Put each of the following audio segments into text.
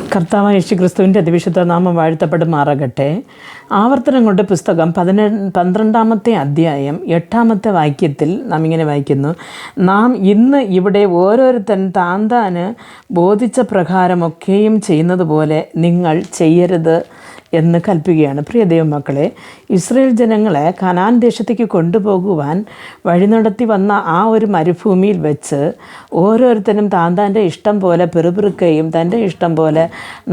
കർത്താവ് യേശു ക്രിസ്തുവിന്റെ അതിവിശുദ്ധ നാമം വാഴ്ത്തപ്പെടുമാറാകട്ടെ. ആവർത്തനം കൊണ്ട് പുസ്തകം പതിനെ പന്ത്രണ്ടാമത്തെ അധ്യായം എട്ടാമത്തെ വാക്യത്തിൽ നാം ഇങ്ങനെ വായിക്കുന്നു. നാം ഇന്ന് ഇവിടെ ഓരോരുത്തൻ താൻ താന് ബോധിച്ച പ്രകാരമൊക്കെയും ചെയ്യുന്നത് പോലെ നിങ്ങൾ ചെയ്യരുത് എന്ന് കൽപ്പിക്കുകയാണ്. പ്രിയ ദൈവമക്കളെ ഇസ്രയേൽ ജനങ്ങളെ കനാൻ ദേശത്തേക്ക് കൊണ്ടുപോകുവാൻ വഴി നടത്തി വന്ന ആ ഒരു മരുഭൂമിയിൽ വെച്ച് ഓരോരുത്തരും താൻ തന്റെ ഇഷ്ടം പോലെ പെറുപിറുക്കുകയും തന്റെ ഇഷ്ടം പോലെ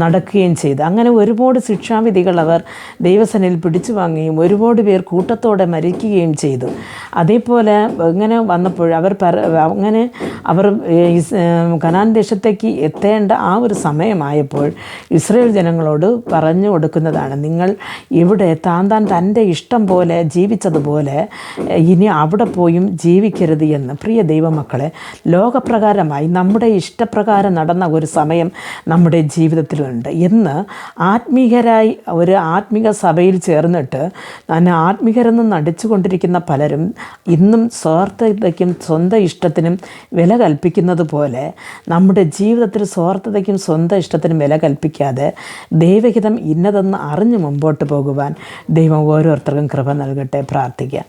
നടക്കുകയും ചെയ്തു. അങ്ങനെ ഒരുപാട് ശിക്ഷാവിധികൾ അവർ ദൈവസനയിൽ പിടിച്ചു വാങ്ങുകയും ഒരുപാട് പേർ കൂട്ടത്തോടെ മരിക്കുകയും ചെയ്തു. അതേപോലെ ഇങ്ങനെ വന്നപ്പോൾ അവർ അങ്ങനെ അവർ കനാൻ ദേശത്തേക്ക് എത്തേണ്ട ആ ഒരു സമയമായപ്പോൾ ഇസ്രയേൽ ജനങ്ങളോട് പറഞ്ഞു കൊടുക്കുന്നതാണ് നിങ്ങൾ ഇവിടെ താൻ താൻ തന്റെ ഇഷ്ടം പോലെ ജീവിച്ചതുപോലെ ഇനി അവിടെ പോയും ജീവിക്കരുത് എന്ന്. പ്രിയ ദൈവമക്കളെ ലോകപ്രകാരമായി നമ്മുടെ ഇഷ്ടപ്രകാരം നടന്ന ഒരു സമയം നമ്മുടെ ജീവിതത്തിലുണ്ട്. എന്ന് ആത്മീകരായി ഒരു ആത്മീക സഭയിൽ ചേർന്നിട്ട് ഞാൻ ആത്മീകരെന്ന് നടിച്ചുകൊണ്ടിരിക്കുന്ന പലരും ഇന്നും സ്വാർത്ഥതയ്ക്കും സ്വന്തം ഇഷ്ടത്തിനും വില കൽപ്പിക്കുന്നത് പോലെ നമ്മുടെ ജീവിതത്തിൽ സ്വാർത്ഥതയ്ക്കും സ്വന്തം ഇഷ്ടത്തിനും വില കൽപ്പിക്കാതെ ദൈവഹിതം ഇന്നതെന്ന് അറിഞ്ഞ് മുമ്പോട്ട് പോകുവാൻ ദൈവം ഓരോരുത്തർക്കും കൃപ നൽകട്ടെ പ്രാർത്ഥിക്കാം.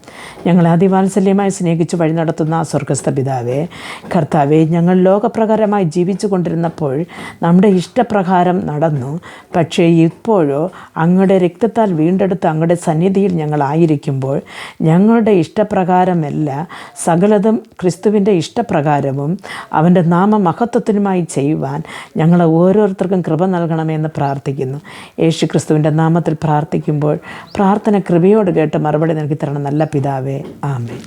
ഞങ്ങളെ അതിവാത്സല്യമായി സ്നേഹിച്ച് വഴി നടത്തുന്ന സ്വർഗസ്ഥ പിതാവേ കർത്താവെ ഞങ്ങൾ ലോകപ്രകാരമായി ജീവിച്ചു കൊണ്ടിരുന്നപ്പോൾ നമ്മുടെ ഇഷ്ടപ്രകാരം നടന്നു. പക്ഷേ ഇപ്പോഴോ അങ്ങയുടെ രക്തത്താൽ വീണ്ടെടുത്ത് അങ്ങയുടെ സന്നിധിയിൽ ഞങ്ങളായിരിക്കുമ്പോൾ ഞങ്ങളുടെ ഇഷ്ടപ്രകാരമല്ല. സകലതും ക്രിസ്തുവിന്റെ ഇഷ്ടപ്രകാരവും അവന്റെ നാമമഹത്വത്തിനുമായി ചെയ്യുവാൻ ഞങ്ങളെ ഓരോരുത്തർക്കും കൃപ നൽകണമെന്ന് പ്രാർത്ഥിക്കുന്നു. യേശു ക്രിസ്തുവിന്റെ നാമത്തിൽ പ്രാർത്ഥിക്കുമ്പോൾ പ്രാർത്ഥന കൃപയോട് കേട്ട് മറുപടി നൽകി തരണം നല്ല പിതാവേ. ആമേ